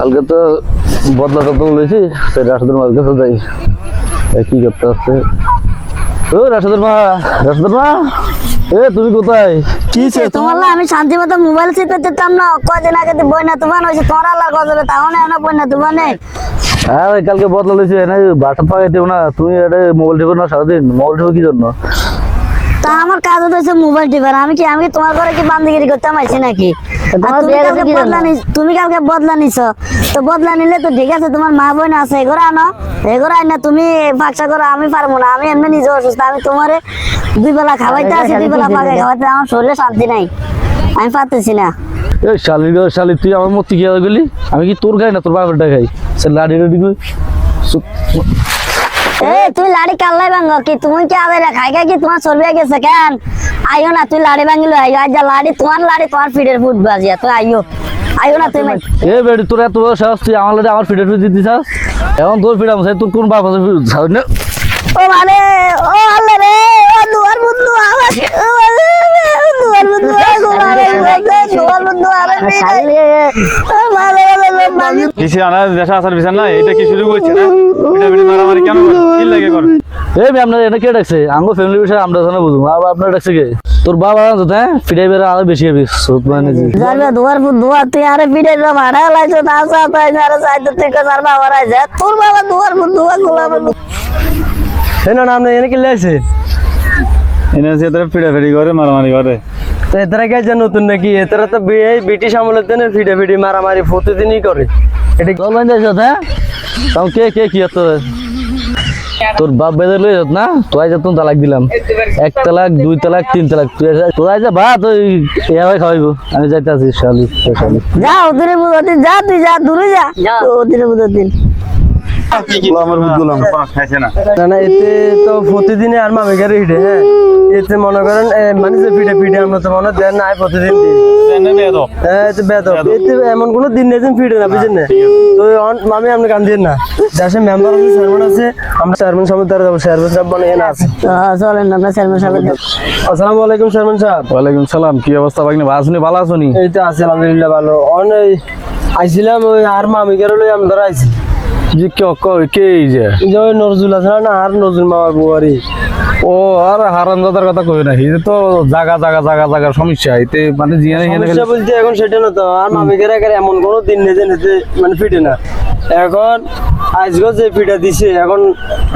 কালকে তো বদলা টদলা বলেছি সেই রাশেদের মার কাছে যাই। কি করতে হচ্ছে ও রাশেদের মা রাশেদের মা এ তুমি কোথায়? কি সে তোমার লা আমি শান্তি মতো মোবাইল চিপে দিতাম না কয়দিন আগে তো বই না তোমার হয়েছে তোমার আল্লাহ গজলে তাও না না বই না তোমার নেই। হ্যাঁ ওই কালকে বদলা লইছি না বাসা পাকাইতে না তুমি এটা মোবাইল টিপো না সারাদিন মোবাইল টিপো কি জন্য? তা আমার কাজ হচ্ছে মোবাইল টিপার আমি কি আমি তোমার ঘরে কি বান্দিগিরি করতে পারছি নাকি? তুমি কালকে বদলা নিছ- তুমি কালকে বদলা নিছো? তো বদলা নিলে তো ঠিক আছে তোমার মা বোন আছে এগুলো আনো। এগুলো আই না তুমি ফাঁকসা করো আমি পারব না। আমি এমনি নিজে অসুস্থ আমি তোমারে দুই বেলা খাওয়াইতে আছি দুই বেলা পাকে খাওয়াইতে। আমার শরীরে শান্তি নাই। আমি পারতেছি না। এই শালি শালি তুই আমার মতো কি গেলি? আমি কি তোর খাই না তোর বাপেরটা খাই? সে লাড়ি কই? এ তুই লাড়ি কাল্লাই ভাঙ্গ কি? তুমি কি আবে খাই কি তোমার চলবে গেছে কেন? আইও না তুই লাড়ি ভাঙিল আইও। আজ যা লাড়ি তোমার লাড়ি তোমার ফিডের ফুট বাজিয়া তুই আইও। আইও না তুই এ বেড়ি তোর এত বড় সাহস তুই আমার লাগে আমার ফিডে ফিডে দিতে চাস? এখন তোর ফিডাম সেই তোর কোন বাপ আছে না? ও মানে ও আল্লাহ রে ও দুয়ার বন্ধু আমার ও মানে, দুয়ার বন্ধু দুয়ার বন্ধু আরে মানে কিসে আনা দেশে আসার বিচার না এটা কি শুরু করছে না? মারামারি কেন করে? কি লাগে করে? এই আপনার এটা কে ডাকছে? আঙ্গো ফ্যামিলি বিষয়ে আমরা জানা বুঝুন আবার আপনার ডাকছে কে? তোর বাবা জানতো হ্যাঁ? ফিডাই বেড়ে আরও বেশি হবে সুত মানে জি যাবে দুয়ার দুয়ার তুই আরে পিঠে ভাড়া লাইছো না সাথে আরে সাইতে তুই কার বাবা রাইছে তোর বাবা দুয়ার দুয়ার গোলাম এনো নাম নেই এনে কি লেছে এনে সে তারা ফিড়া করে মারামারি করে। তো এতরা কে যে নতুন নাকি? এতরা তো এই ব্রিটিশ আমলের দিনে ফিডে ফিডি মারামারি প্রতিদিনই করে। এটা যাইছ হ্যাঁ? তাও কে কে কি হতো তোর বাপ বেঁধে লই যত না তোই যা তুমি তালাক দিলাম। এক তালাক দুই তালাক তিন তালাক। তুই আইসা- তোর যা বা তুই এভাবে খাওয়াইবো। আমি যাইতে আছি শালি শালি। যা ওদের বুঝাতে যা তুই যা দূরে যা। ওদের বুঝাতে খাইছে না। না না এতে তো প্রতিদিনই আর মামে গাড়ি হিটে হ্যাঁ? এতে মনে করেন মানে যে ফিডে ফিডে আমরা তো মনে দেন নাই প্রতিদিন দিই। এনে মেয়ে তো হ্যাঁ এতে বেদব। এতে এমন কোনো দিন নেই যে না বুঝছেন না? তো মামি আপনি কান দিন না। দেশে মেম্বার আছে চেয়ারম্যান আছে আমরা চেয়ারম্যান সাহেব দ্বারা যাব চেয়ারম্যান সাহেব মানে এখানে আছে। চলেন না আপনার চেয়ারম্যান সাহেব আসসালামু আলাইকুম চেয়ারম্যান সাহেব। ওয়ালাইকুম সালাম কি অবস্থা ভালো এই তো আছে আলহামদুলিল্লাহ ভালো। অন এই আইছিলাম ওই আর মামি গাড়ি লই আমি ধরা আইছি। যে কে ক- যে? নজরুল আছে না আর নজরুল মামার বুয়ারি ও আর হারানদাদার কথা কই না তো জাগা জাগা জাগা জাগা সমস্যা। এতে মানে জিয়ানে সমস্যা বলতে এখন সেটা না তো। আর এমন কোনো দিন নেই যে নেতে মানে ফিটে না। এখন আজকে যে ফিটা দিছে এখন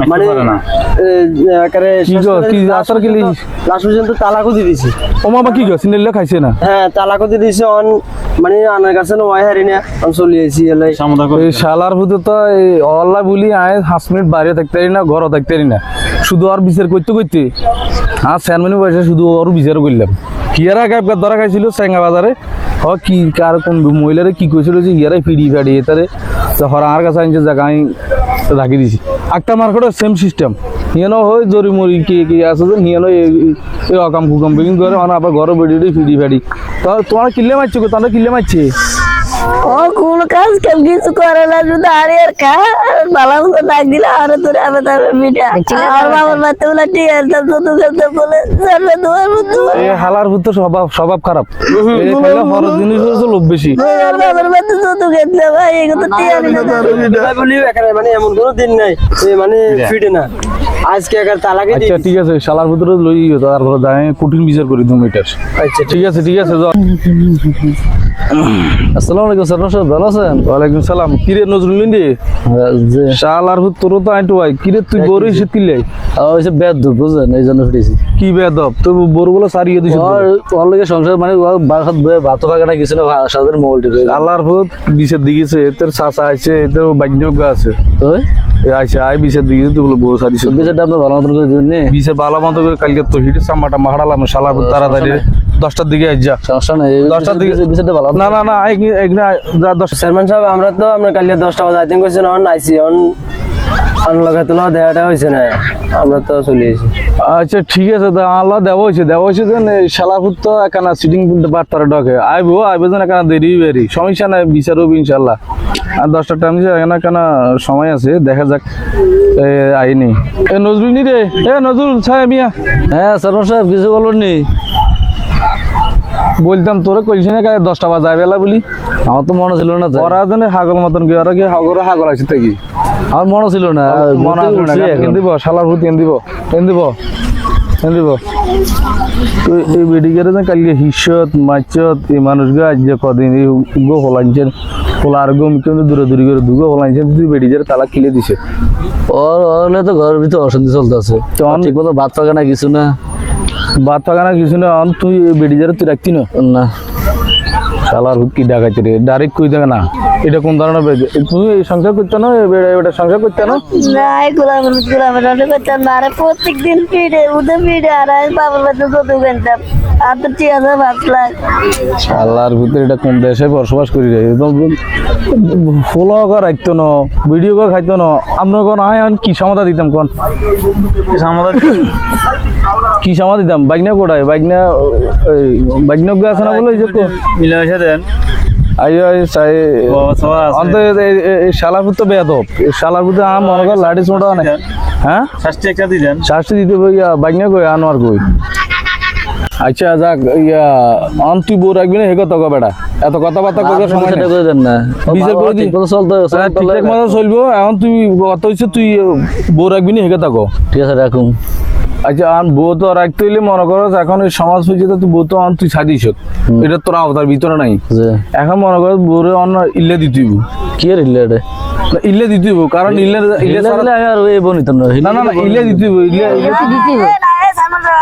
মানে পারে না। এ, একেবারে কি গো, কি লাস্ট পর্যন্ত- পর্যন্ত তালাকও দিয়ে দিছে। ও মামা কি গো সিনেলে খাইছে না? হ্যাঁ তালাকও দিয়ে দিছে অন মানে আনার কাছে না ওয়াই হারি না। আমি চলে এলাই এই শালার ভূতে তো এই অল্লা বলি আয় পাঁচ মিনিট বাইরে থাকতে না ঘরও থাকতে না। শুধু আর বিচার করতে করতে আর চেয়ারম্যানের বয়সে শুধু ওর বিচার করলাম। হিয়ারা গায়েব ধরা খাইছিল চেঙ্গা বাজারে। হ, কি, কার কোন মহিলারে কি কইছিল যে হিয়ারাই ফিডি ফাড়ি এটারে? তো হরা আর কাছে আনছে জায়গা আমি রাখি দিছি। একটা মার্কেটও সেম সিস্টেম হিয়ানো হয় জরি মরি কি কি আছে যে হিয়ানো এই- অকাম কুকাম বিকিং করে মানে আবার ঘরে বেড়ি ফিডি ফাড়ি। তো তোমার কিল্লে মারছে তোমরা কিল্লে মারছে? কিছু করে না শুধু আরে আর খা ভালো মতো ডাক দিলে আর তোর আর বাবার বাচ্চা বলে ঠিক আছে তো তো খেলতে বলে। তোমার মতো হালার ভূত স্বভাব স্বভাব খারাপ। এ খাইলে হর জিনিস হচ্ছে লোভ বেশি। আর বাবার বাচ্চা তো তো খেলতে ভাই এগুলো তো ঠিক আছে। ভাই বলি একেবারে মানে এমন কোনো দিন নাই মানে ফিটে না। আজকে একার তালাকে আচ্ছা ঠিক আছে শালার ভিতরে লই তারপর দাঁড়ে কঠিন বিচার করি তুমি এটার। আচ্ছা ঠিক আছে ঠিক আছে যাও আসসালামু আলাইকুম স্যার নমস্কার ভালো আছেন? ওয়ালাইকুম সালাম। কিরে নজরুল যে শালার ভূত তোর তো আইটু ভাই। কিরে তুই বড়ই সে তিলে? ওইসে বেদ বুঝলেন? এই জন্য ফিরেছি কি বেদব? তুই বড় বলে সারিয়ে দিছিস ওর লগে সংসার মানে বাসাত ভাত ফাঁকা না কিছু না সাদের মোবাইলটি আল্লাহর ভূত বিশের দিকেছে এদের চাচা আছে এদের বাগ্যজ্ঞ আছে। তো আইসে আই বিশের দিকে তুই বলে বউ বিশেরটা আপনি ভালো মতো করে দিন ভালো মতো করে কালকে তো হিটের চাম্মাটা মাহাড়ালাম তাড়াতাড়ি দশটার দিকে আই যা সমস্যা নেই দশটার দিকে ভালো না না না এখানে যা দশ চেয়ারম্যান সাহেব আমরা তো আমরা কালকে দশটা বাজে আইতেন করছি অন আইসি অন দেওয়াটা হয়েছে না আমরা তো চলে এসেছি। আচ্ছা ঠিক আছে তা আল্লাহ দেওয়া হয়েছে দেওয়া হয়েছে যে শালাপুর তো একানা সিটিং ডকে আইবো আইবো যেন একানা দেরি বেরি সমস্যা নাই বিচার হব ইনশাল্লাহ আর দশটা টাইম যে এখানে কেন সময় আছে দেখা যাক এ, আইনি। এ নজরুল নি রে? এ নজরুল সাহেব মিয়া। হ্যাঁ সাহেব কিছু বলুন নি? বলতাম তোরে কইছি না কাজ দশটা বাজায় বেলা বলি। আমার তো মনে ছিল না ওরা যেন হাগল মতন কি ওরা কি হাগর হাগল আছে থাকি আমার মনে ছিল না। মনে আছে না কেন দিব শালার ভূত কেন দিব কেন দিব কেন দিব। তুই এই বেডিগেরে যে কালকে হিসত মাছত এই মানুষগুলো আজ যে কদিন এই গো হলাইছেন হোলার গম কিন্তু দূরে দূরে করে দুগো হলাইছেন তুই বেডিগের তালা কিলে দিছে। ওর হলে তো ঘরের ভিতরে অশান্তি চলতেছে। তখন- ঠিক মতো ভাত পাকা না কিছু না। বাদ পাকানা কিছু না অন তুই এই বেডিগেরে তুই রাখতি না। না। শালার ভূত কি ডাকাইতে রে ডাইরেক্ট কই দেবে না। এটা কোন ধরনের বেডি তুই এই সংসার করতে না এটা সংসার করতে না? নাই গোলাম গোলাম রান্না করতাম না আরে প্রত্যেক দিন পিড়ে উদে পিড়ে আর আমি বাবার বাচ্চা কত কিনতাম আর তো ঠিক আছে লাখ ভিতরে এটা কোন দেশে বসবাস করি রে? একদম ফলো কর রাখতো না ভিডিও কর খাইতো না। আপনার কোন আয় কি সমাধা দিতাম কোন? আমাদের কি সমাধা দিতাম? বাইকনা কোটায় বাইকনা বাইকনা আছে না বলে যে মিলেমিশে দেন। তো মনে কর লাঠি ছোটা অনেক হ্যাঁ? শাস্তি একটা দিলেন। শাস্তি দিতে বই বাইকনা কই আনোয়ার কই? আচ্ছা যাক ইয়া অন তুই বউ রাখবি না হে কথা বেটা। এত কথাবার্তা। করে দেন না। বিচার করে দিই। ঠিক চলতে ঠিকঠাক মতো চলবো। এখন তুই হচ্ছে তুই বউ রাখবি না হেগে থাকো ঠিক আছে রাখুন। আচ্ছা আর বউ তো রাখতে হইলে মনে করো এখন ওই সমাজ হয়েছে তো তুই বউ তো তুই ছাদিস এটা তোর আওতার ভিতরে নাই। যে এখন মনে করো বউরে অন্য ইল্লে দিতে হইব। কি রিলেটে না, ইল্লে দিতে হইব, কারণ ইল্লে ইল্লে ছাড়া- আর ওই বনিত না না না ইল্লে দিতে হইব, ইল্লে ইল্লে-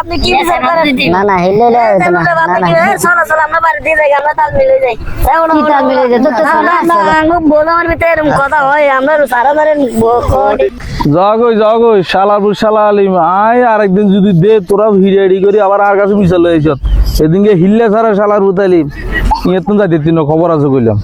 আপনি কি বিচার করেন না না হেলে হেলে না। না না শোনো শোনো আমরা বাড়ি দিয়ে যাই আমরা তাল মিলে যাই। কি তাল মিলে যায়? তোর তো শোনা। আছে। বলো আমার ভিতরে এরকম কথা হয় আমরা সারা ধরেন যাও গই যাও গই শালারপুর শালা আলিম আয় আরেকদিন যদি দে তোরা হিড়ে হিড়ি করি আবার আর কাছে মিশাল হয়েছ। সেদিনকে হিললে ছাড়া শালার উতালিম ইয়ে তো যাইতে খবর আছে কইলাম।